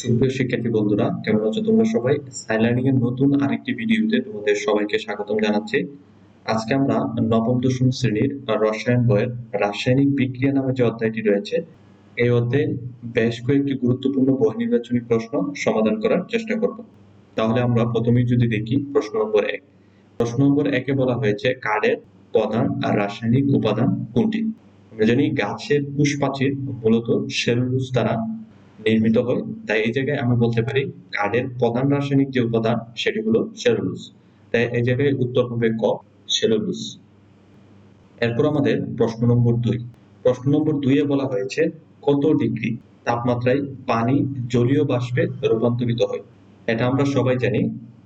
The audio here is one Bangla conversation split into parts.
সুপ্রিয় শিক্ষার্থী বন্ধুরা, কেমন আছো তোমরা সবাই? সাইলার্নিং এর নতুন আরেকটি ভিডিওতে তোমাদের সবাইকে জানাচ্ছি। আজকে আমরা নবম দশম শ্রেণির রসায়ন বইয়ের রাসায়নিক বিক্রিয়া নামে যে অধ্যায়টি রয়েছে, এই অধ্যায়ে বেশ কয়েকটি গুরুত্বপূর্ণ বহু নির্বাচনী প্রশ্ন সমাধান করার চেষ্টা করব। তাহলে আমরা প্রথমেই যদি দেখি প্রশ্ন নম্বর এক। প্রশ্ন নম্বর একে বলা হয়েছে, কাঠের প্রধান আর রাসায়নিক উপাদান কোনটি? আমরা জানি, গাছের পুষ্পাচির মূলত সেলুলোজ দ্বারা নির্মিত হয় তাই এই জায়গায় আমি বলতে পারি কাঠের প্রধান রাসায়নিক যে উপাদান, সেটি হলো সেলুলোজ। তাই এই জায়গায় উত্তর হবে ক, সেলুলোজ। এরপর আমাদের প্রশ্ন নম্বর দুই। প্রশ্ন নম্বর দুইয়ে বলা হয়েছে, কত ডিগ্রি তাপমাত্রায় পানি জলীয় বাষ্পে রূপান্তরিত হয়? এটা আমরা সবাই জানি,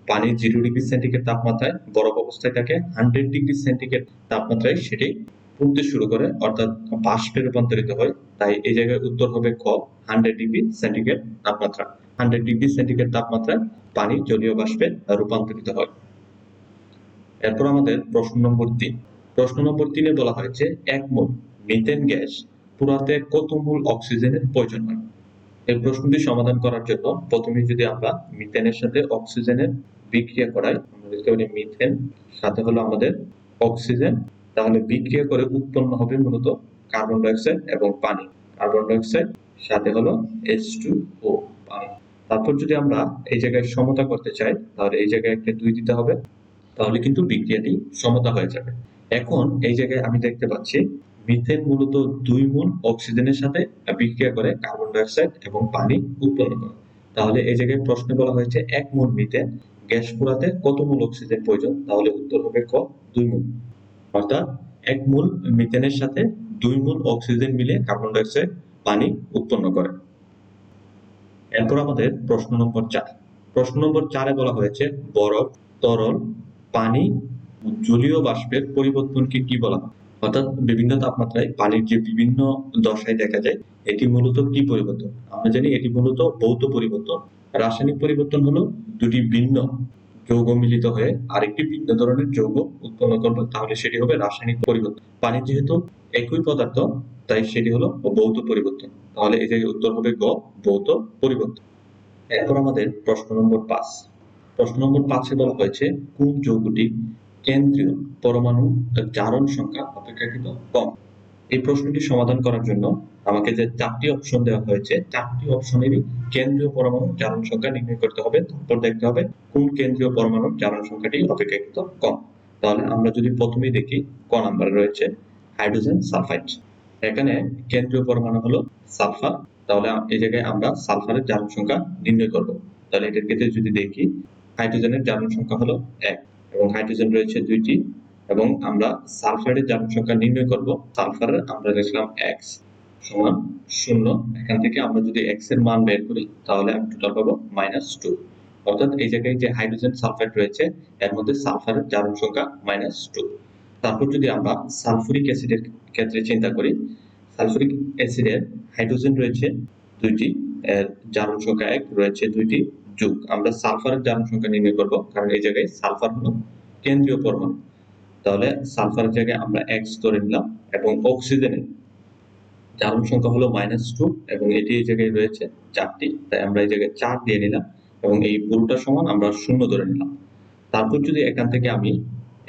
পানি জিরো ডিগ্রি সেন্টিগ্রেড তাপমাত্রায়, বরফ অবস্থায় থাকে, হান্ড্রেড ডিগ্রি সেন্টিগ্রেড তাপমাত্রায় সেটি ফুটতে শুরু করে, অর্থাৎ বাষ্পে রূপান্তরিত হয়, তাই এই জায়গায় উত্তর হবে খ হান্ড্রেড ডিগ্রি সেন্টিগ্রেড তাপমাত্রা। হান্ড্রেড ডিগ্রি সেন্টিগ্রেড তাপমাত্রায় পানি জলীয় বাষ্পে রূপান্তরিত হয়। এরপর আমাদের প্রশ্ন নম্বর তিন। প্রশ্ন নম্বর তিনে বলা হয়েছে এক মোল মিথেন গ্যাস পুরাতে কত মোল অক্সিজেনের প্রয়োজন হয়? এই প্রশ্নটি সমাধান করার জন্য প্রথমে যদি আমরা মিথেনের সাথে অক্সিজেনের বিক্রিয়া করাই, আমরা মিথেন সাথে হলো আমাদের অক্সিজেন তাহলে বিক্রিয়া করে উৎপন্ন হবে মূলত কার্বন ডাইঅক্সাইড এবং পানি। কার্বন ডাইঅক্সাইড সাথে হলো এইচ টু ও পানি। তারপর যদি আমরা এই জায়গায় সমতা করতে চাই, তাহলে এই জায়গায় একটা দুই দিতে হবে, তাহলে কিন্তু বিক্রিয়াটি সমতা হয়ে যাবে। এখন এই জায়গায় আমি দেখতে পাচ্ছি মিথেন মূলত দুই মোল অক্সিজেনের সাথে বিক্রিয়া করে কার্বন ডাইঅক্সাইড এবং পানি উৎপন্ন করে। তাহলে এই জায়গায় প্রশ্নে বলা হয়েছে, এক মোল মিথেন গ্যাস পোড়াতে কত মূল অক্সিজেন প্রয়োজন? তাহলে উত্তর হবে ক, দুই মোল। অর্থাৎ এক মোল মিথেনের সাথে দুই মোল অক্সিজেন মিলে কার্বন ডাইঅক্সাইড পানি উৎপন্ন করে। এরপর আমাদের প্রশ্ন নম্বর চার। প্রশ্ন নম্বর চারে বলা হয়েছে, বরফ, তরল, পানি জলীয় বাষ্পের পরিবর্তনকে কি বলা হয়? অর্থাৎ বিভিন্ন তাপমাত্রায় পানির যে বিভিন্ন দশায় দেখা যায়, এটি মূলত কি পরিবর্তন? আমরা জানি এটি মূলত ভৌত পরিবর্তন। রাসায়নিক পরিবর্তন হলো দুটি ভিন্ন যৌগ মিলিত হয়ে আরেকটি ভিন্ন ধরনের যৌগ উৎপন্ন করবে তাহলে সেটি হবে রাসায়নিক পরিবর্তন। পানি যেহেতু একই পদার্থ, তাই সেটি হলো ভৌত পরিবর্তন। তাহলে এই জায়গায় উত্তর হবে গ, ভৌত পরিবর্তন। এরপর আমাদের প্রশ্ন নম্বর পাঁচ। প্রশ্ন নম্বর পাঁচে বলা হয়েছে, কোন যৌগটি কেন্দ্রীয় পরমাণু জারণ সংখ্যা অপেক্ষাকৃত কম? এই প্রশ্নটি সমাধান করার জন্য আমাকে যে চারটি অপশন দেওয়া হয়েছে, চারটি অপশনেরই কেন্দ্রীয় পরমাণু চারণ সংখ্যা নির্ণয় করতে হবে। তারপর দেখতে হবে কোন কেন্দ্রীয় পরমাণুর চারণ সংখ্যাটি অপেক্ষাকৃত কম। তাহলে আমরা যদি প্রথমেই দেখি ক নাম্বারে রয়েছে হাইড্রোজেন সালফাইড। এখানে কেন্দ্রীয় পরমাণু হলো সালফার। তাহলে এই জায়গায় আমরা সালফারের জারণ সংখ্যা নির্ণয় করব। তাহলে এটার ক্ষেত্রে যদি দেখি হাইড্রোজেনের জারণ সংখ্যা হলো এক এবং হাইড্রোজেন রয়েছে দুইটি এবং আমরা সালফারের জারণ সংখ্যা নির্ণয় করব। সালফারের আমরা লিখলাম এক্স সমান শূন্য। এখান থেকে আমরা যদি এক্সের মান বের করি, তাহলে আমি টোটাল পাবো মাইনাস টু অর্থাৎ এই জায়গায় যে হাইড্রোজেন সালফাইড রয়েছে, এর মধ্যে সালফারের জারণ সংখ্যা মাইনাস টু তারপর যদি আমরা সালফুরিক অ্যাসিডের ক্ষেত্রে চিন্তা করি সালফুরিক অ্যাসিডের হাইড্রোজেন রয়েছে দুইটি জারণ সংখ্যা এক রয়েছে দুইটি যুগ। আমরা সালফারের জারণ সংখ্যা নির্ণয় করব, কারণ এই জায়গায় সালফার হলো কেন্দ্রীয় পরমাণু। তাহলে সালফারের জায়গায় আমরা এক্স ধরে নিলাম এবং অক্সিজেনের জারণ সংখ্যা হলো মাইনাস টু এবং এটি এই জায়গায় রয়েছে চারটি, তাই আমরা এই জায়গায় চার দিয়ে নিলাম এবং এই পুরোটা সমান আমরা শূন্য ধরে নিলাম। তারপর যদি এখান থেকে আমি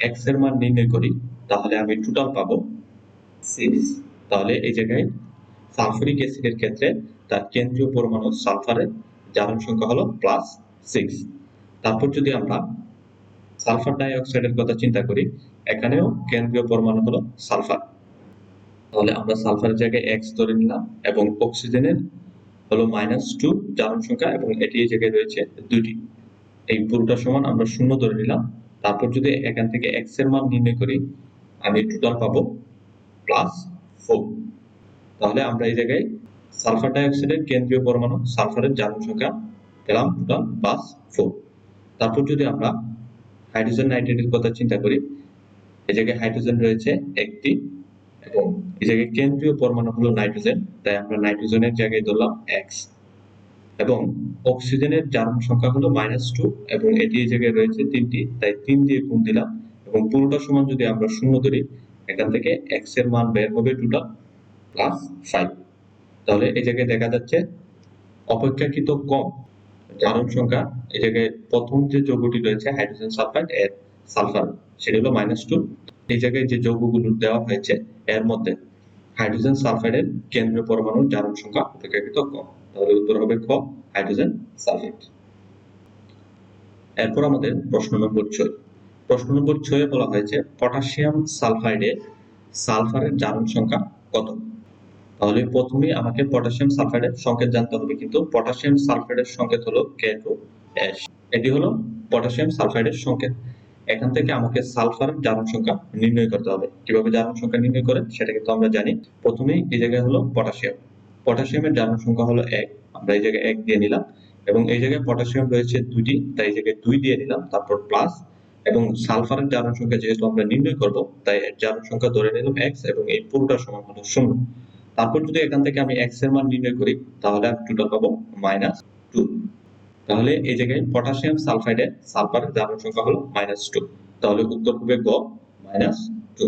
এক্সের মান নির্ণয় করি, তাহলে আমি টোটাল পাবো সিক্স তাহলে এই জায়গায় সালফুরিক অ্যাসিডের ক্ষেত্রে তার কেন্দ্রীয় পরমাণু সালফারের জারণ সংখ্যা হলো প্লাস সিক্স তারপর যদি আমরা সালফার ডাই অক্সাইডের কথা চিন্তা করি, এখানেও কেন্দ্রীয় পরমাণু হলো সালফার তাহলে আমরা সালফারের জায়গায় এক্স ধরে নিলাম এবং অক্সিজেনের হলো মাইনাস টু জারণ সংখ্যা এবং এটি এই জায়গায় রয়েছে দুটি এই পুরোটা সমান আমরা শূন্য ধরে নিলাম। তারপর যদি এখান থেকে এক্সের মান নির্ণয় করি, আমি টোটাল পাবো প্লাস ফোর তাহলে আমরা এই জায়গায় সালফার ডাইঅক্সাইডের কেন্দ্রীয় পরমাণু, সালফারের জারণ সংখ্যা পেলাম টোটাল প্লাস ফোর তারপর যদি আমরা হাইড্রোজেন নাইট্রেটের কথা চিন্তা করি, এই জায়গায় হাইড্রোজেন রয়েছে একটি এবং এই জায়গায় কেন্দ্রীয় পরমাণু হলো নাইট্রোজেন, তাই আমরা নাইট্রোজেনের জায়গায় ধরলাম এক্স এবং অক্সিজেনের জারণ সংখ্যা হলো মাইনাস টু এবং এটি এই জায়গায় রয়েছে তিনটি, তাই তিন দিয়ে গুণ দিলাম। এবং পুরোটা সমান যদি আমরা শূন্য ধরি, এখান থেকে এক্সের মান বের হবে টোটাল প্লাস ফাইভ তাহলে এই জায়গায় দেখা যাচ্ছে অপেক্ষাকৃত কম জারণ সংখ্যা। এই জায়গায় প্রথম যে যৌগটি রয়েছে হাইড্রোজেন সালফাইড এর সালফার সেটি হলো মাইনাস টু এই জায়গায় যে যৌগগুলো দেওয়া হয়েছে, এর মধ্যে হাইড্রোজেন সালফাইডের কেন্দ্রীয় পরমাণুর জারণ সংখ্যা অপেক্ষাকৃত কম তাহলে উত্তর হবে খ হাইড্রোজেন সালফাইড এরপর আমাদের প্রশ্ন নম্বর ছয়। প্রশ্ন নম্বর ছয়ে বলা হয়েছে, পটাশিয়াম সালফাইডে সালফারের জারণ সংখ্যা কত? তাহলে প্রথমে আমাকে পটাশিয়াম সালফাইডের সংকেত জানতে হবে, কিন্তু পটাশিয়াম সালফাইডের সংকেত হলো কে টু এস এটি হলো পটাশিয়াম সালফাইডের সংকেত। এখান থেকে আমাকে সালফারের জারণ সংখ্যা নির্ণয় করতে হবে। কীভাবে জারণ সংখ্যা নির্ণয় করে, সেটা কিন্তু আমরা জানি। প্রথমেই এই জায়গায় হলো পটাশিয়াম। পটাশিয়ামের জারণ সংখ্যা হলো এক। আমরা এই জায়গায় এক দিয়ে নিলাম। এবং এই জায়গায় পটাশিয়াম রয়েছে দুটি তাই এই জায়গায় দুই দিয়ে নিলাম। তারপর প্লাস এবং সালফারের জারণ সংখ্যা যেহেতু আমরা নির্ণয় করব, তাই এর জারণ সংখ্যা ধরে নিলাম এক্স এবং এই পুরোটা সমান হলো শূন্য। তারপর যদি এখান থেকে আমি এক্সের মান নির্ণয় করি, তাহলে আমি টোটাল পাবো মাইনাস টু তাহলে এই জায়গায় পটাশিয়াম সালফাইডে সালফারের জারণ সংখ্যা হলো মাইনাস টু তাহলে উত্তর হবে গ মাইনাস টু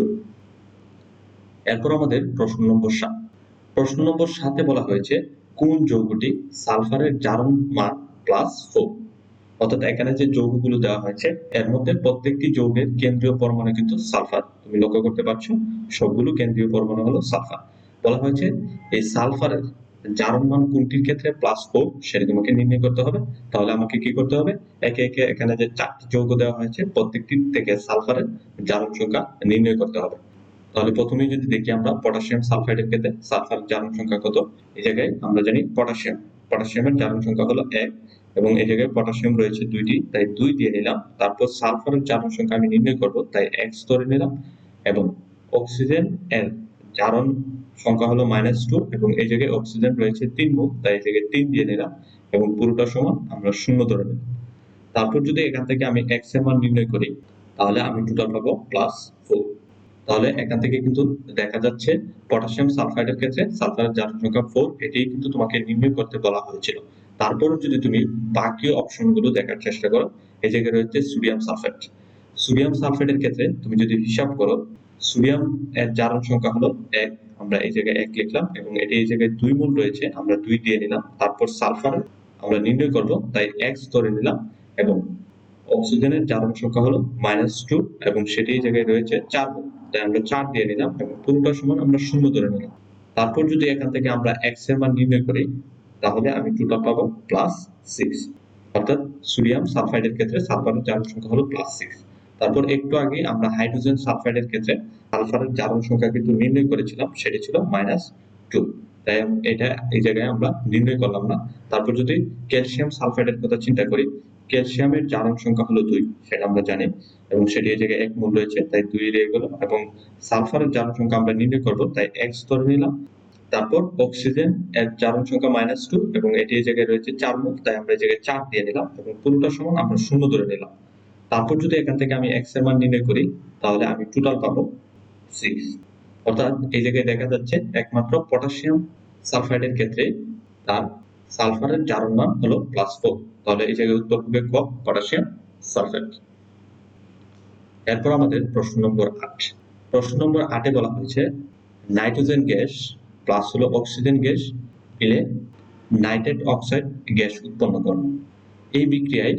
এরপর আমাদের প্রশ্ন নম্বর সাত। প্রশ্ন নম্বর সাতে বলা হয়েছে, কোন যৌগটি সালফারের জারণ মান প্লাস ফোর অর্থাৎ এখানে যে যৌগগুলো দেওয়া হয়েছে, এর মধ্যে প্রত্যেকটি যৌগের কেন্দ্রীয় পরমাণু কিন্তু সালফার। তুমি লক্ষ্য করতে পারছ, সবগুলো কেন্দ্রীয় পরমাণু হলো সালফার। বলা হয়েছে, এই সালফারের জারণ মান কোনটির ক্ষেত্রে প্লাস ফোর সেটা তোমাকে নির্ণয় করতে হবে। তাহলে আমাকে কি করতে হবে? একে একে এখানে যে চারটি যৌগ দেওয়া হয়েছে, প্রত্যেকটি থেকে সালফারের জারণ সংখ্যা নির্ণয় করতে হবে। তাহলে প্রথমেই যদি দেখি আমরা পটাশিয়াম সালফাইডের ক্ষেত্রে সালফার জারণ সংখ্যা কত? এই জায়গায় আমরা জানি পটাশিয়াম পটাশিয়ামের জারণ সংখ্যা হলো এক এবং এই জায়গায় পটাশিয়াম রয়েছে দুইটি, তাই দুই দিয়ে নিলাম। তারপর সালফারের জারণ সংখ্যা আমি নির্ণয় করব, তাই এক্স ধরে নিলাম এবং অক্সিজেন এর জারণ সংখ্যা হলো মাইনাস টু এবং এই জায়গায় অক্সিজেন রয়েছে তিন মোল তাই এই জায়গায় তিন দিয়ে নিলাম এবং পুরোটা সমান আমরা শূন্য ধরে নিলাম। তারপর যদি এখান থেকে আমি এক্সের মান নির্ণয় করি, তাহলে আমি টোটাল পাবো প্লাস ফোর তাহলে এখান থেকে কিন্তু দেখা যাচ্ছে পটাশিয়াম সালফাইডের ক্ষেত্রে সালফারের জারণ সংখ্যা ফোর এটি কিন্তু তোমাকে নির্ণয় করতে বলা হয়েছিল। তারপরও যদি তুমি বাকি অপশনগুলো দেখার চেষ্টা করো, এই জায়গায় রয়েছে সোডিয়াম সালফেট সোডিয়াম সালফেটের ক্ষেত্রে তুমি যদি হিসাব করো সোডিয়াম এর জারণ সংখ্যা হলো এক। আমরা এই জায়গায় এক লিখলাম এবং এটি এই জায়গায় দুই মূল রয়েছে, আমরা দুই দিয়ে নিলাম। তারপর সালফার আমরা নির্ণয় করব, তাই এক্স ধরে নিলাম এবং অক্সিজেনের জারণ সংখ্যা হলো মাইনাস টু এবং সেটি এই জায়গায় রয়েছে চার তাই আমরা চার দিয়ে নিলাম এবং পুরোটা সমান আমরা শূন্য ধরে নিলাম। তারপর যদি এখান থেকে আমরা এক্সের মান নির্ণয় করি, তাহলে আমি টোটাল পাবো প্লাস সিক্স অর্থাৎ সোডিয়াম সালফাইডের ক্ষেত্রে সালফারের জারণ সংখ্যা হলো প্লাস সিক্স তারপর একটু আগে আমরা হাইড্রোজেন সালফাইডের ক্ষেত্রে সালফারের জারণ সংখ্যা কিন্তু নির্ণয় করেছিলাম, সেটি ছিল মাইনাস টু তাই এটা এই জায়গায় আমরা নির্ণয় করলাম না। তারপর যদি ক্যালসিয়াম সালফাইডের কথা চিন্তা করি, ক্যালসিয়ামের জারণ সংখ্যা হলো দুই, সেটা আমরা জানি এবং সেটি এই জায়গায় এক মূল রয়েছে, তাই দুই রয়ে গেল এবং সালফারের জারণ সংখ্যা আমরা নির্ণয় করব, তাই এক্স ধরে নিলাম। তারপর অক্সিজেন এর জারণ সংখ্যা মাইনাস টু এবং এটি এই জায়গায় রয়েছে চার মুখ তাই আমরা এই জায়গায় চার দিয়ে নিলাম এবং পুরোটা সমান আমরা শূন্য ধরে নিলাম। তারপর যদি এখান থেকে আমি এক্সের মান নির্ণয় করি, তাহলে আমি টোটাল পাবো সিক্স অর্থাৎ এই জায়গায় দেখা যাচ্ছে একমাত্র পটাশিয়াম সালফাইডের ক্ষেত্রে তার সালফারের জারণ মান হলো প্লাস ফোর তাহলে এই জায়গায় উত্তর হবে ক? পটাশিয়াম সালফাইড এরপর আমাদের প্রশ্ন নম্বর আট। প্রশ্ন নম্বর আটে বলা হয়েছে নাইট্রোজেন গ্যাস প্লাস হলো অক্সিজেন গ্যাস মিলে নাইট্রেট অক্সাইড গ্যাস উৎপন্ন করে। এই বিক্রিয়ায়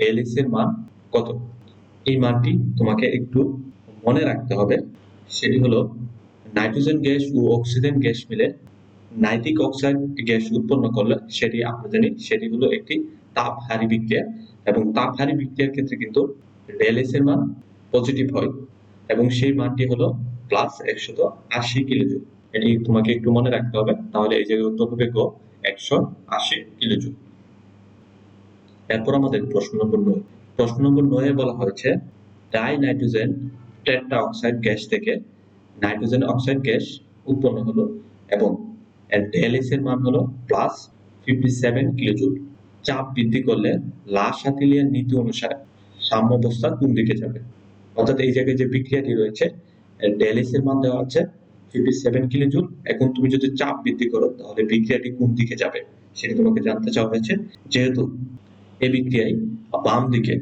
ডেলিস এর মান কত? এই মানটি তোমাকে একটু মনে রাখতে হবে। সেটি হলো নাইট্রোজেন গ্যাস ও অক্সিজেন গ্যাস মিলে নাইট্রিক অক্সাইড গ্যাস উৎপন্ন করলে সেটি আমরা জানি সেটি হলো একটি তাপহারী বিক্রিয়া এবং তাপহারী বিক্রিয়ার ক্ষেত্রে কিন্তু ডেলিস এর মান পজিটিভ হয় এবং সেই মানটি হলো প্লাস একশত আশি কিলোজুল। এটি তোমাকে একটু মনে রাখতে হবে, তাহলে এই জায়গায় উত্তর হবে গ একশো আশি কিলোজুল। এরপর আমাদের প্রশ্ন নম্বর নয়। প্রশ্ন নম্বর নয়ে বলা হয়েছে, di nitrogen tetra oxide gas থেকে। নাইট্রোজেন অক্সাইড গ্যাস উৎপন্ন হলো এবং এর ডেলিস এর মান হলো প্লাস ফিফটি সেভেন কিলোজুল চাপ বৃদ্ধি করলে লা সাতিলিয়ার নীতি অনুসারে সাম্যাবস্থা কোন দিকে যাবে? অর্থাৎ এই জায়গায় যে বিক্রিয়াটি রয়েছে ডেলিস এর মান দেওয়া আছে ফিফটি সেভেন কিলোজুল এখন তুমি যদি চাপ বৃদ্ধি করো, তাহলে বিক্রিয়াটি কোন দিকে যাবে সেটা তোমাকে জানতে চাওয়া হয়েছে। যেহেতু এই বিক্রিয়ায় বাম দিকে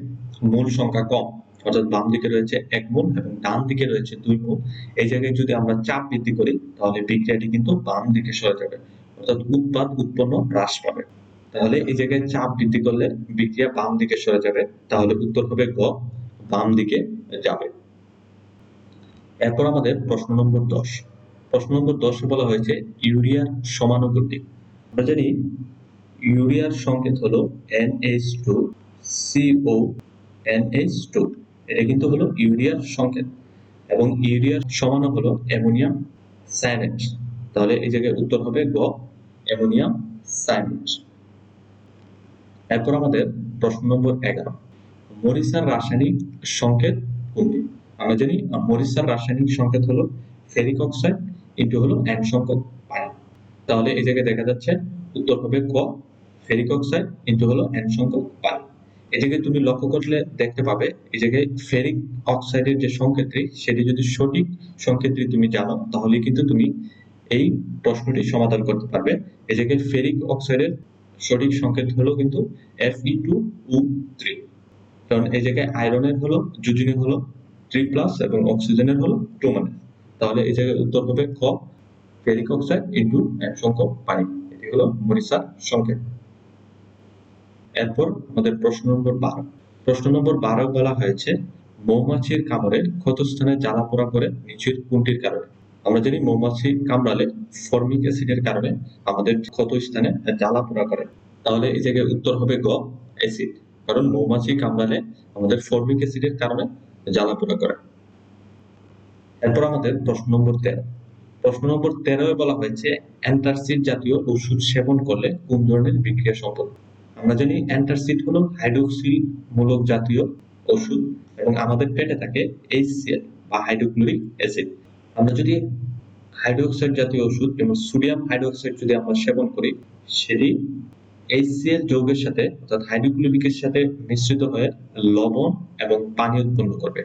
মূল সংখ্যা কম, অর্থাৎ বাম দিকে রয়েছে এক মূল এবং ডান দিকে রয়েছে দুই মূল। এই জায়গায় যদি আমরা চাপ বৃদ্ধি করি, তাহলে বিক্রিয়াটি কিন্তু বাম দিকে সরে যাবে, অর্থাৎ উৎপাদ উৎপন্ন হ্রাস পাবে। তাহলে এই জায়গায় চাপ বৃদ্ধি করলে বিক্রিয়া বাম দিকে সরে যাবে, তাহলে উত্তর হবে গ, বাম দিকে যাবে। এরপর আমাদের প্রশ্ন নম্বর দশ। প্রশ্ন নম্বর দশে বলা হয়েছে, ইউরিয়ার সমানুপাতিক। আমরা জানি ইউরিয়ার সংকেত হলো NH2 CO NH2 এটা কিন্তু হলো ইউরিয়ার সংকেত। এবং ইউরিয়ার সমান হলো অ্যামোনিয়াম সায়ানেট তাহলে এই জায়গায় উত্তর হবে গ অ্যামোনিয়াম সায়ানেট এরপর আমাদের প্রশ্ন নম্বর এগারো। মরিসার রাসায়নিক সংকেত কোনটি? আমরা জানি মরিসার রাসায়নিক সংকেত হলো ফেরিক অক্সাইড ইন্টু হলো এন সংখ্যক পানি তাহলে এই জায়গায় দেখা যাচ্ছে উত্তর হবে ক ফেরিক অক্সাইড ইন্টু হলো এন সংখ্যক পানি। জায়গায় তুমি লক্ষ্য করলে দেখতে পাবে, এই জায়গায় ফেরিক অক্সাইডের যে সংকেতটি সেটি যদি সঠিক সংকেতটি তুমি জানো তাহলে কিন্তু তুমি এই প্রশ্নটি সমাধান করতে পারবে। এই জায়গায় ফেরিক অক্সাইডের সঠিক সংকেত হলো কিন্তু Fe2O3 কারণ এই জায়গায় আয়রনের হলো, যুজিনের হলো থ্রি প্লাস এবং অক্সিজেনের হলো টু মাইনাস তাহলে এই জায়গায় উত্তর হবে ক, ফেরিক অক্সাইড ইন্টু এক সংখ্যক পানি। এটি হলো মরিসার সংকেত। এরপর আমাদের প্রশ্ন নম্বর বারো। প্রশ্ন নম্বর বারো বলা হয়েছে, মৌমাছির কামড়ে ক্ষতস্থানে জ্বালা পোড়া করে নিচের কোনটির কারণে। আমরা জানি মৌমাছি কামড়ালে ফর্মিক অ্যাসিডের কারণে আমাদের ক্ষত স্থানে জ্বালা পোড়া করে। তাহলে এই জায়গায় উত্তর হবে গ, অ্যাসিড। কারণ মৌমাছি কামড়ালে আমাদের ফর্মিক অ্যাসিডের কারণে জ্বালা পোড়া করে। এরপর আমাদের প্রশ্ন নম্বর তেরো। প্রশ্ন নম্বর তেরোয় বলা হয়েছে অ্যান্টারসিড জাতীয় ওষুধ সেবন করলে কোন ধরনের বিক্রিয়া সম্পন্ন আমরা জানি অ্যান্টারসিড হলো হাইড্রোক্সিল মূলক জাতীয় ওষুধ এবং আমাদের পেটে থাকে HCl বা হাইড্রোক্লোরিক অ্যাসিড। আমরা যদি হাইড্রোক্সাইড জাতীয় ওষুধ যেমন সোডিয়াম হাইড্রোক্সাইড যদি আমরা সেবন করি, সেটি HCl যৌগের সাথে অর্থাৎ হাইড্রোক্লোরিকের সাথে মিশ্রিত হয়ে লবণ এবং পানি উৎপন্ন করবে।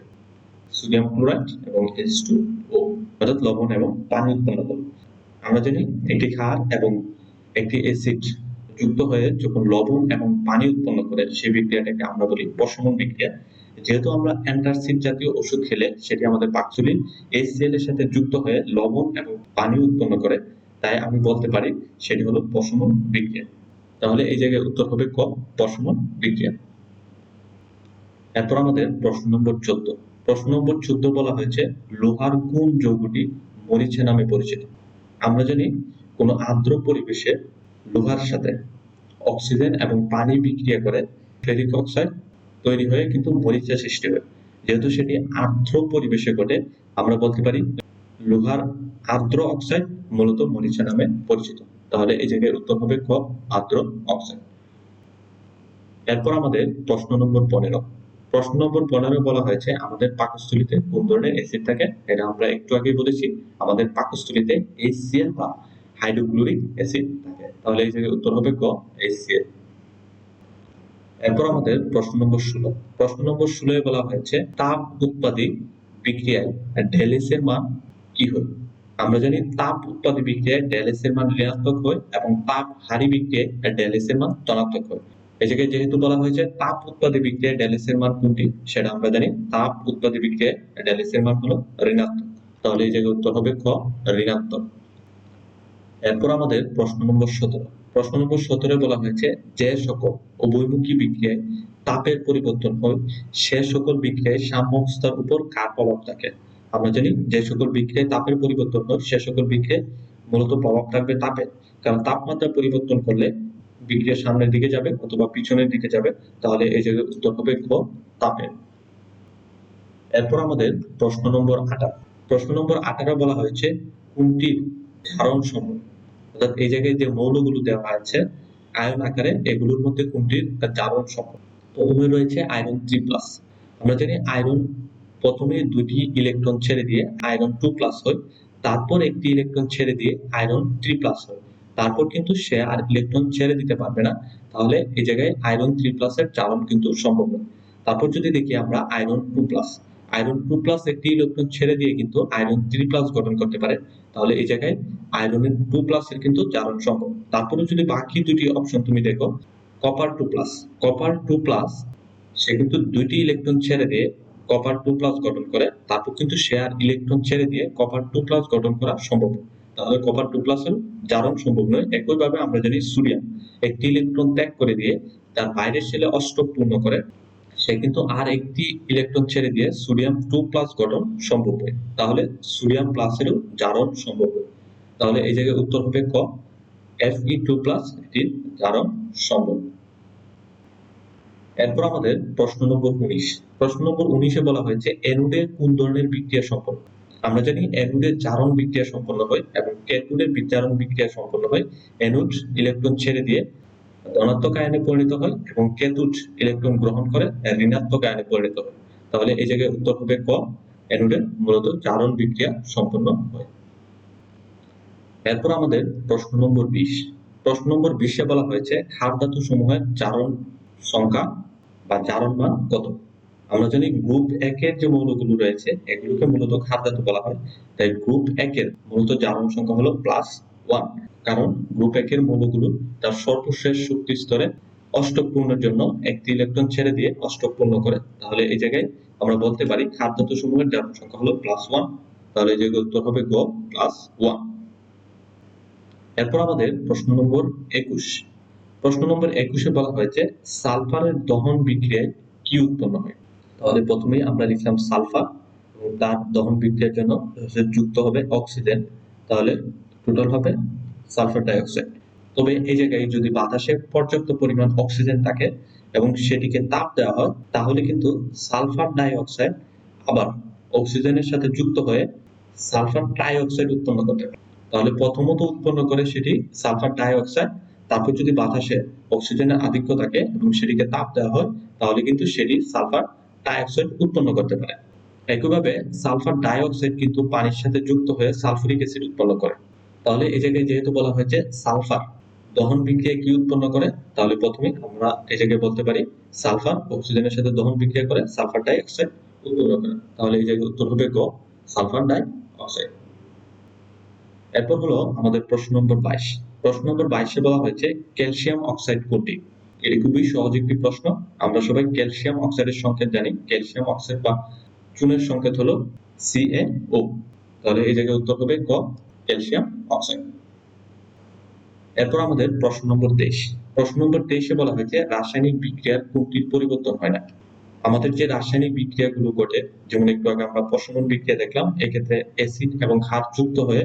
সোডিয়াম ক্লোরাইড এবং H2O অর্থাৎ লবণ এবং পানি উৎপন্ন করবে। আমরা জানি একটি ক্ষার এবং একটি অ্যাসিড যুক্ত হয়ে যখন লবণ এবং পানি উৎপন্ন করে সেই বিক্রিয়াটাকে আমরা বলি প্রশমন বিক্রিয়া। যেহেতু আমরা অ্যান্টারসিড জাতীয় ওষুধ খেলে সেটি আমাদের পাকচুলি HCl এর সাথে যুক্ত হয়ে লবণ এবং পানি উৎপন্ন করে, তাই আমি বলতে পারি সেটি হলো প্রশমন বিক্রিয়া। তাহলে এই জায়গায় উত্তর হবে ক প্রশমন বিক্রিয়া। এরপর আমাদের প্রশ্ন নম্বর চোদ্দ। প্রশ্ন নম্বর চোদ্দ বলা হয়েছে, লোহার কোন যৌগটি মরিচা নামে পরিচিত? আমরা জানি কোনো আর্দ্র পরিবেশে লোহার সাথে অক্সিজেন এবং পানি বিক্রিয়া করে ফেরিক অক্সাইড তৈরি হয়ে কিন্তু মরিচা সৃষ্টি হয়। যেহেতু সেটি আর্দ্র পরিবেশে ঘটে, আমরা বলতে পারি লোহার আর্দ্র অক্সাইড মূলত মরিচা নামে পরিচিত। তাহলে এই জায়গায় উত্তর হবে ক, আর্দ্র অক্সাইড। এরপর আমাদের প্রশ্ন নম্বর পনেরো। প্রশ্ন নম্বর পনেরো বলা হয়েছে, আমাদের পাকস্থলীতে কোন ধরনের অ্যাসিড থাকে? এটা আমরা একটু আগেই বলেছি, আমাদের পাকস্থলীতে HCl বা হাইড্রোক্লোরিক অ্যাসিড থাকে। তাহলে এই জায়গায় উত্তর হবে ক? এরপর আমাদের প্রশ্ন নম্বর ষোলো। প্রশ্ন নম্বর ষোলোয় বলা হয়েছে, তাপ উৎপাদী বিক্রিয়ায় ডেলিস এর মান কি হয়? আমরা জানি তাপ উৎপাদী বিক্রিয়ায় ডেলিস এর মান ঋণাত্মক হয় এবং তাপ হারি বিক্রিয়ায় ডেলিস এর মান ধনাত্মক হয়। এই যেহেতু বলা হয়েছে তাপ উৎপাদী বিক্রিয়ায় ডেলিস এর মান কোনটি, সেটা আমরা জানি তাপ উৎপাদী বিক্রিয়ায় ডেলিস এর মান হলো ঋণাত্মক। তাহলে এই জায়গায় উত্তর হবে ক, ঋণাত্মক। এরপর আমাদের প্রশ্ন নম্বর সতেরো। প্রশ্ন নম্বর সতেরো বলা হয়েছে, যে সকল উভয়মুখী বিক্রিয়ায় তাপের পরিবর্তন হয়, সে সকল বিক্রিয়ায় সাম্যক স্তর উপর কার প্রভাব থাকে। আমরা জানি, যে সকল বিক্রিয়ায় তাপের পরিবর্তন হয়, সে সকল বিক্রিয়ায় মূলত প্রভাব থাকবে তাপের কারণ তাপমাত্রা পরিবর্তন করলে বিক্রিয়া সামনের দিকে যাবে অথবা পিছনের দিকে যাবে, তাহলে এই জায়গায় উত্তর হবে খ তাপের এরপর আমাদের প্রশ্ন নম্বর আঠারো। প্রশ্ন নম্বর আঠারো বলা হয়েছে, কোনটির ধারণ সমূহ অর্থাৎ এই জায়গায় যে মৌলগুলো দেওয়া আছে, আয়ন আকারে এগুলোর মধ্যে কোনটির জারণ সম্পর্ক। প্রথমে রয়েছে আয়রন থ্রি প্লাস। আমরা জানি আয়রন প্রথমে দুটি ইলেকট্রন ছেড়ে দিয়ে আয়রন টু প্লাস হয়, তারপর একটি ইলেকট্রন ছেড়ে দিয়ে আয়রন থ্রি প্লাস হয়। তারপর কিন্তু সে আর ইলেকট্রন ছেড়ে দিতে পারবে না, তাহলে এই জায়গায় আয়রন থ্রি প্লাসের চালন কিন্তু সম্ভব নয়। তারপর যদি দেখি আমরা iron two plus iron two plus একটি ইলেকট্রন ছেড়ে দিয়ে কিন্তু আয়রন থ্রি প্লাস গঠন করতে পারে। তাহলে এই জায়গায় আয়রনের টু প্লাস এর কিন্তু জারণ সম্ভব। তারপরে যদি বাকি দুটি অপশন তুমি দেখো copper two plus copper two plus সে কিন্তু দুইটি ইলেকট্রন ছেড়ে দিয়ে কপার টু প্লাস গঠন করে, তারপর কিন্তু সে আর ইলেকট্রন ছেড়ে দিয়ে কপার টু প্লাস গঠন করা সম্ভব। তাহলে কপার টু প্লাস হলো জারণ সম্ভব নয়। একইভাবে আমরা জানি সোডিয়াম একটি ইলেকট্রন ত্যাগ করে দিয়ে তার বাইরের শেলে অষ্টক পূর্ণ করে। সে কিন্তু আর একটি ইলেকট্রন ছেড়ে দিয়ে সোডিয়াম টু প্লাস গঠন সম্ভব হয়। তাহলে সোডিয়াম প্লাসেরও জারণ সম্ভব হয়। তাহলে এই জায়গায় উত্তর হবে ক। এফ ই টু প্লাস এটির জারণ সম্ভব। এরপর আমাদের প্রশ্ন নম্বর উনিশ। প্রশ্ন নম্বর উনিশে বলা হয়েছে, অ্যানোডে কোন ধরনের বিক্রিয়া সম্পন্ন? আমরা জানি অ্যানোডের জারণ বিক্রিয়া সম্পন্ন হয় এবং ক্যাথোডের বিচারণ বিক্রিয়া সম্পন্ন হয়। অ্যানোড ইলেকট্রন ছেড়ে দিয়ে ধনাত্মক আয়নে পরিণত হয় এবং ক্যাথোড ইলেকট্রন গ্রহণ করে ঋণাত্মক আয়নে পরিণত হয়। তাহলে এই জায়গায় উত্তর হবে ক অ্যানোডের মূলত জারণ বিক্রিয়া সম্পন্ন হয়। এরপর আমাদের প্রশ্ন নম্বর বিশ। প্রশ্ন নম্বর বিশে বলা হয়েছে, ক্ষার ধাতু সমূহের জারণ সংখ্যা বা জারণ মান কত? আমরা জানি গ্রুপ একের যে মৌলগুলো রয়েছে, এগুলোকে মূলত ক্ষার ধাতু বলা হয়। তাই গ্রুপ একের মূলত জারণ সংখ্যা হলো প্লাস ওয়ান। কারণ গ্রুপ একের মৌলগুলো তার সর্বশেষ শক্তি স্তরে অষ্টক পূর্ণের জন্য একটি ইলেকট্রন ছেড়ে দিয়ে অষ্টক পূর্ণ করে। তাহলে এই জায়গায় আমরা বলতে পারি ধাতু সমূহের জারণ সংখ্যা হলো প্লাস ওয়ান তাহলে এই জায়গায় উত্তর হবে গ প্লাস ওয়ান এরপর আমাদের প্রশ্ন নম্বর একুশ। প্রশ্ন নম্বর একুশে বলা হয়েছে, সালফারের দহন বিক্রিয়ায় কি উৎপন্ন হয়? তাহলে প্রথমেই আমরা লিখলাম সালফার তার দহন বিক্রিয়ার জন্য যুক্ত হবে অক্সিজেন। তাহলে টোটাল হবে সালফার ডাইঅক্সাইড তবে এই জায়গায় যদি বাতাসে পর্যাপ্ত পরিমাণ অক্সিজেন থাকে এবং সেটিকে তাপ দেওয়া হয়, তাহলে কিন্তু সালফার ডাইঅক্সাইড আবার অক্সিজেনের সাথে যুক্ত হয়ে সালফার ট্রাইঅক্সাইড উৎপন্ন করতে পারে। তাহলে প্রথমত উৎপন্ন করে সেটি সালফার ডাইঅক্সাইড তারপর যদি বাতাসে অক্সিজেনের আধিক্য থাকে এবং সেটিকে তাপ দেওয়া হয়, তাহলে কিন্তু সেটি সালফার ডাইঅক্সাইড উৎপন্ন করতে পারে। একইভাবে সালফার ডাইঅক্সাইড কিন্তু পানির সাথে যুক্ত হয়ে সালফুরিক অ্যাসিড উৎপন্ন করে। তাহলে এই জায়গায় যেহেতু বলা হয়েছে সালফার দহন বিক্রিয়া কি উৎপন্ন করে? তাহলে প্রথমে আমরা এই জায়গায় বলতে পারি সালফার অক্সিজেনের সাথে দহন বিক্রিয়া করে সালফার ডাইঅক্সাইড উৎপন্ন করে। তাহলে এই জায়গায় উত্তর হবে গ, সালফার ডাই অক্সাইড এরপর হলো আমাদের প্রশ্ন নম্বর বাইশ। প্রশ্ন নম্বর বাইশে বলা হয়েছে ক্যালসিয়াম অক্সাইড কোনটি? এটি খুবই সহজ একটি প্রশ্ন। আমরা সবাই ক্যালসিয়াম অক্সাইডের সংকেত জানি। ক্যালসিয়াম অক্সাইড বা চুনের সংকেত হলো CaO তাহলে এই জায়গায় উত্তর হবে ক ক্যালসিয়াম অক্সাইড এরপর আমাদের প্রশ্ন নম্বর তেইশ। প্রশ্ন নম্বর তেইশে বলা হয়েছে, রাসায়নিক বিক্রিয়ার কোনটির পরিবর্তন হয় না। আমাদের যে রাসায়নিক বিক্রিয়াগুলো ঘটে, যেমন একটু আগে আমরা প্রশমন বিক্রিয়া দেখলাম, এক্ষেত্রে অ্যাসিড এবং ক্ষার যুক্ত হয়ে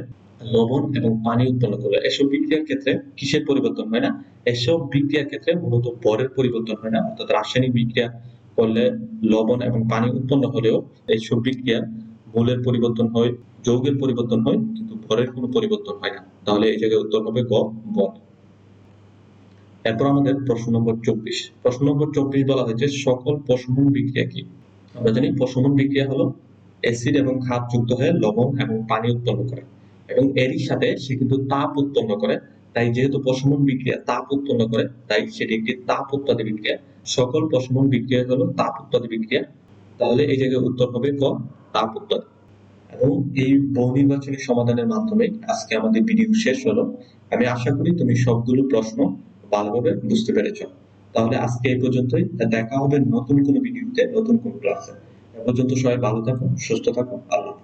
লবণ এবং পানি উৎপন্ন এসব বিক্রিয়ার ক্ষেত্রে কিসের পরিবর্তন হয় না? এসব বিক্রিয়ার ক্ষেত্রে মূলত ভরের পরিবর্তন হয় না। অর্থাৎ রাসায়নিক বিক্রিয়া করলে লবণ এবং পানি উৎপন্ন হলেও এইসব বিক্রিয়া মূলের পরিবর্তন হয়, যৌগের পরিবর্তন হয়, কিন্তু ভরের কোনো পরিবর্তন হয় না। তাহলে এই জায়গায় উত্তর হবে গ বল এরপর আমাদের প্রশ্ন নম্বর চব্বিশ। প্রশ্ন নম্বর চব্বিশ বলা হয়েছে, সকল প্রশমন বিক্রিয়া কি? আমরা জানি প্রশমন বিক্রিয়া হলো অ্যাসিড এবং ক্ষার যুক্ত হয়ে লবণ এবং পানি উৎপন্ন করে। এবং এরই সাথে সে কিন্তু তাপ উৎপন্ন করে। তাই যেহেতু প্রশমন বিক্রিয়া তাপ উৎপন্ন করে, তাই সেটি একটি তাপ উৎপাদী বিক্রিয়া। সকল প্রশমন বিক্রিয়া হলো তাপ উৎপাদী বিক্রিয়া। তাহলে এই জায়গায় উত্তর হবে ক তাপ উৎপাদী এবং এই বহু নির্বাচনী সমাধানের মাধ্যমে আজকে আমাদের ভিডিও শেষ হলো। আমি আশা করি তুমি সবগুলো প্রশ্ন ভালোভাবে বুঝতে পেরেছ। তাহলে আজকে এই পর্যন্তই। দেখা হবে নতুন কোনো ভিডিওতে, নতুন কোনো ক্লাসে। এ পর্যন্ত সবাই ভালো থাকো, সুস্থ থাকো। আল্লাহ